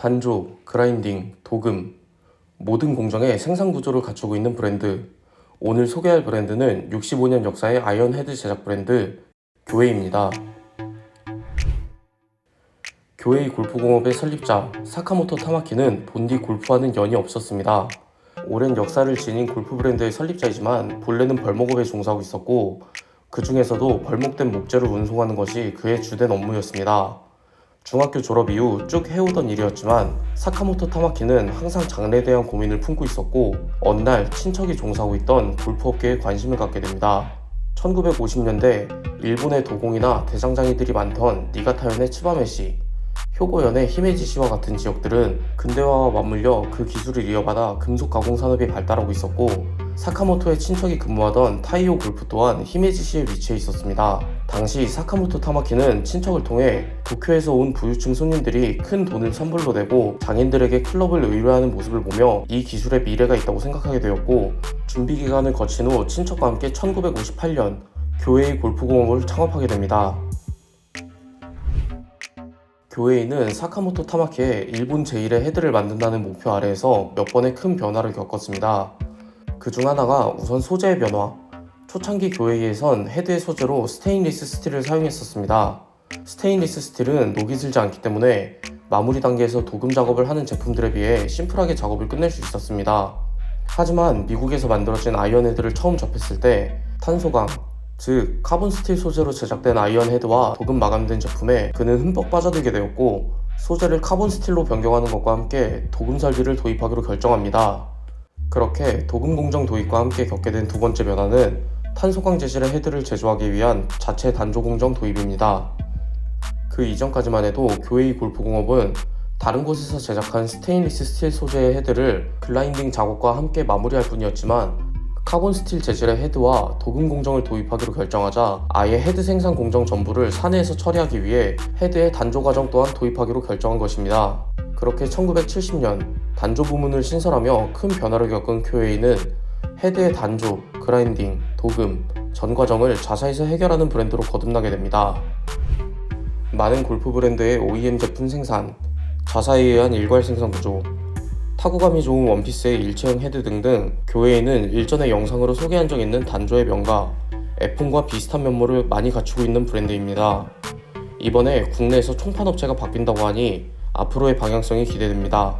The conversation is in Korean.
단조, 그라인딩, 도금 모든 공정의 생산 구조를 갖추고 있는 브랜드. 오늘 소개할 브랜드는 65년 역사의 아이언 헤드 제작 브랜드 교웨이입니다. 교웨이 골프공업의 설립자 사카모토 타마키는 본디 골프와는 연이 없었습니다. 오랜 역사를 지닌 골프 브랜드의 설립자이지만 본래는 벌목업에 종사하고 있었고 그 중에서도 벌목된 목재를 운송하는 것이 그의 주된 업무였습니다. 중학교 졸업 이후 쭉 해오던 일이었지만 사카모토 타마키는 항상 장래에 대한 고민을 품고 있었고 어느 날 친척이 종사하고 있던 골프업계에 관심을 갖게 됩니다. 1950년대 일본의 도공이나 대장장이들이 많던 니가타현의 츠바메시, 효고현의 히메지시와 같은 지역들은 근대화와 맞물려 그 기술을 이어받아 금속 가공 산업이 발달하고 있었고 사카모토의 친척이 근무하던 타이오 골프 또한 히메지시에 위치해 있었습니다. 당시 사카모토 타마키는 친척을 통해 도쿄에서 온 부유층 손님들이 큰 돈을 선불로 내고 장인들에게 클럽을 의뢰하는 모습을 보며 이 기술에 미래가 있다고 생각하게 되었고 준비 기간을 거친 후 친척과 함께 1958년 교회의 골프공업을 창업하게 됩니다. 교회인은 사카모토 타마키의 일본 제1의 헤드를 만든다는 목표 아래에서 몇 번의 큰 변화를 겪었습니다. 그 중 하나가 우선 소재의 변화. 초창기 교회에선 헤드의 소재로 스테인리스 스틸을 사용했었습니다. 스테인리스 스틸은 녹이 슬지 않기 때문에 마무리 단계에서 도금 작업을 하는 제품들에 비해 심플하게 작업을 끝낼 수 있었습니다. 하지만 미국에서 만들어진 아이언 헤드를 처음 접했을 때 탄소광, 즉 카본 스틸 소재로 제작된 아이언 헤드와 도금 마감된 제품에 그는 흠뻑 빠져들게 되었고 소재를 카본 스틸로 변경하는 것과 함께 도금 설비를 도입하기로 결정합니다. 그렇게 도금 공정 도입과 함께 겪게 된 두 번째 변화는 탄소광 재질의 헤드를 제조하기 위한 자체 단조 공정 도입입니다. 그 이전까지만 해도 교회의 골프공업은 다른 곳에서 제작한 스테인리스 스틸 소재의 헤드를 글라인딩 작업과 함께 마무리할 뿐이었지만 카본 스틸 재질의 헤드와 도금 공정을 도입하기로 결정하자 아예 헤드 생산 공정 전부를 사내에서 처리하기 위해 헤드의 단조 과정 또한 도입하기로 결정한 것입니다. 그렇게 1970년 단조 부문을 신설하며 큰 변화를 겪은 큐웨이는 헤드의 단조, 그라인딩, 도금, 전 과정을 자사에서 해결하는 브랜드로 거듭나게 됩니다. 많은 골프 브랜드의 OEM 제품 생산, 자사에 의한 일괄 생산 구조, 타구감이 좋은 원피스의 일체형 헤드 등등 교회에는 일전에 영상으로 소개한 적 있는 단조의 명가, 애폰과 비슷한 면모를 많이 갖추고 있는 브랜드입니다. 이번에 국내에서 총판 업체가 바뀐다고 하니 앞으로의 방향성이 기대됩니다.